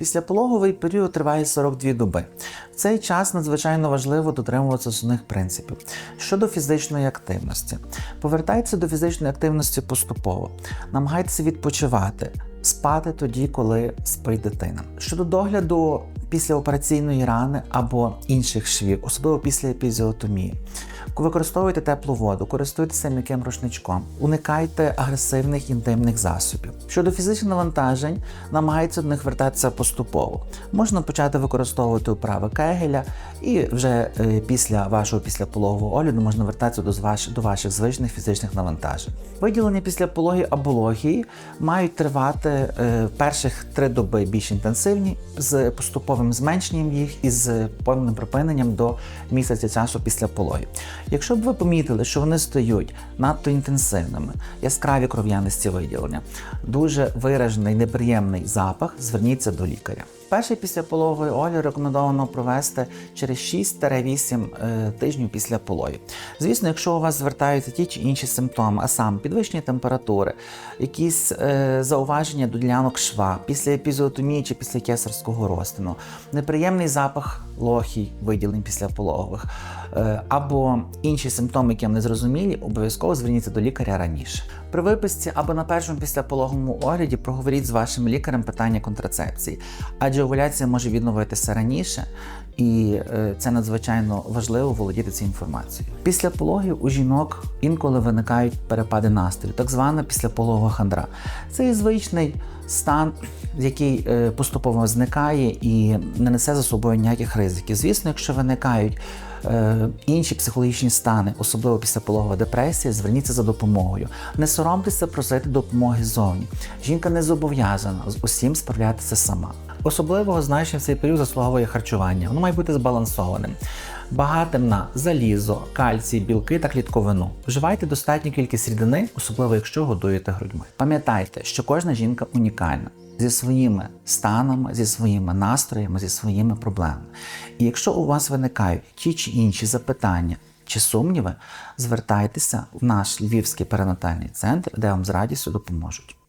Післяпологовий період триває 42 доби. В цей час надзвичайно важливо дотримуватися основних принципів. Щодо фізичної активності, повертайтеся до фізичної активності поступово, намагайтеся відпочивати, спати тоді, коли спить дитина. Щодо догляду після операційної рани або інших швів, особливо після епізіотомії. Використовуйте теплу воду, користуйтеся м'яким рушничком, уникайте агресивних інтимних засобів. Щодо фізичних навантажень, намагайтеся до них вертатися поступово. Можна почати використовувати вправи Кегеля, і вже е, після вашого післяпологового огляду можна вертатися до, ваш, до ваших звичних фізичних навантажень. Виділення післяпології або логії мають тривати е, перших три доби більш інтенсивні з поступовим зменшенням їх і з повним припиненням до місяця часу після пологів. Якщо б ви помітили, що вони стають надто інтенсивними, яскраві кров'янисті виділення, дуже виражений неприємний запах, зверніться до лікаря. Перший післяпологовий огляд рекомендовано провести через 6-8 е, тижнів після пологів. Звісно, якщо у вас звертаються ті чи інші симптоми, а саме підвищення температури, якісь е, зауваження до ділянок шва після епізіотомії чи після кесарського розтину, неприємний запах лохій, виділень післяпологових, е, або інші симптоми, які вам не зрозумілі, обов'язково зверніться до лікаря раніше. При виписці або на першому післяпологовому огляді проговоріть з вашим лікарем питання контрацепції, адже овуляція може відновитися раніше, і е, це надзвичайно важливо володіти цією інформацією. Після пологів у жінок інколи виникають перепади настрою, так звана післяпологова хандра. Це і звичний стан, який е, поступово зникає і не несе за собою ніяких ризиків. Звісно, якщо виникають е, інші психологічні стани, особливо після пологова депресія, зверніться за допомогою. Не соромтеся просити допомоги ззовні. Жінка не зобов'язана з усім справлятися сама. Особливого значення в цей період заслуговує харчування. Воно має бути збалансованим, багатим на залізо, кальцій, білки та клітковину. Вживайте достатню кількість рідини, особливо якщо годуєте грудьми. Пам'ятайте, що кожна жінка унікальна. Зі своїми станами, зі своїми настроями, зі своїми проблемами. І якщо у вас виникають ті чи інші запитання чи сумніви, звертайтеся в наш львівський перинатальний центр, де вам з радістю допоможуть.